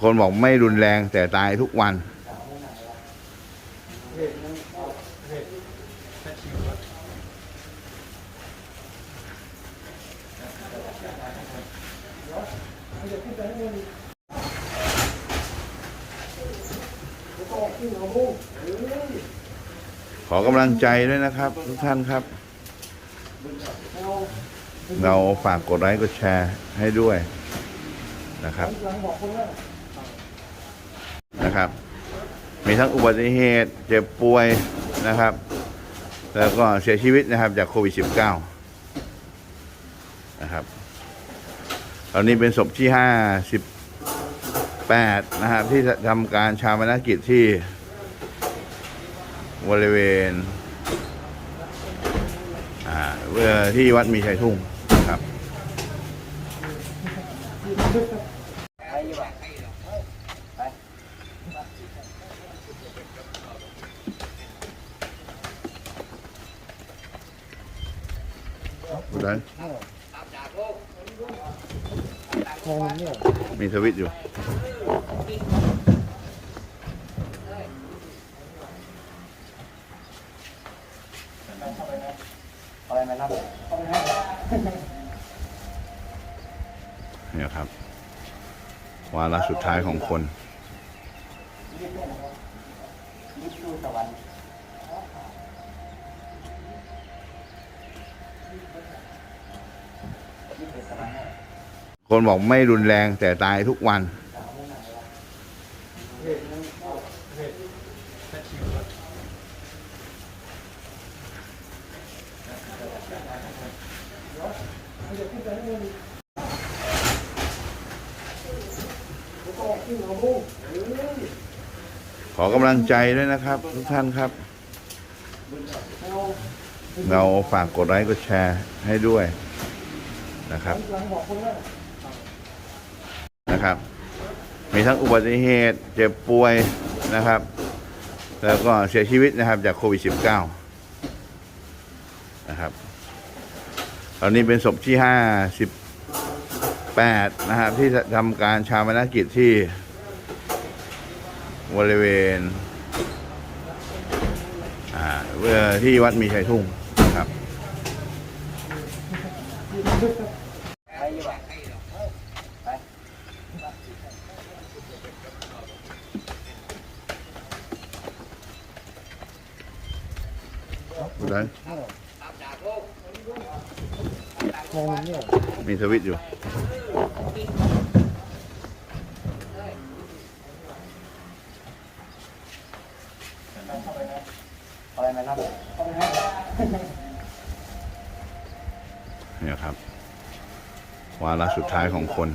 คนบอกไม่รุนแรงแต่ตายทุกวัน ขอกำลังใจด้วยนะครับ ทุกท่านครับ เราฝากกดไลค์กดแชร์ให้ด้วยนะครับ นะครับ มีทั้งอุบัติเหตุเจ็บป่วยนะครับ แล้วก็เสียชีวิตนะครับจากโควิด -19 นะครับตอนนี้เป็นศพที่ 58 นะครับ ที่ทำการชาปนกิจที่บริเวณเอ่อที่วัดมีชัยทุ่งนะครับ ได้มีทวิตอยู่อะไรไหมครับเนี่ยครับ วาระสุดท้ายของคนลิฟต์ดูสวรรค์ คนบอกไม่รุนแรงแต่ตายทุกวัน ขอกำลังใจด้วยนะครับ ทุกท่านครับ เราฝากกดไลค์กดแชร์ให้ด้วย นะครับนะครับ มีทั้งอุบัติเหตุเจ็บป่วยนะครับ แล้วก็เสียชีวิตนะครับจากโควิด -19 นะครับตอนนี้เป็นศพที่ 58 นะครับ ที่ทำการชาปนกิจที่บริเวณอ่าเอ่อที่วัดมีชัยทุ่ง นะครับไปอยู่อะไปได้มีทวิตอ เนี่ยครับ วาระสุดท้ายของคน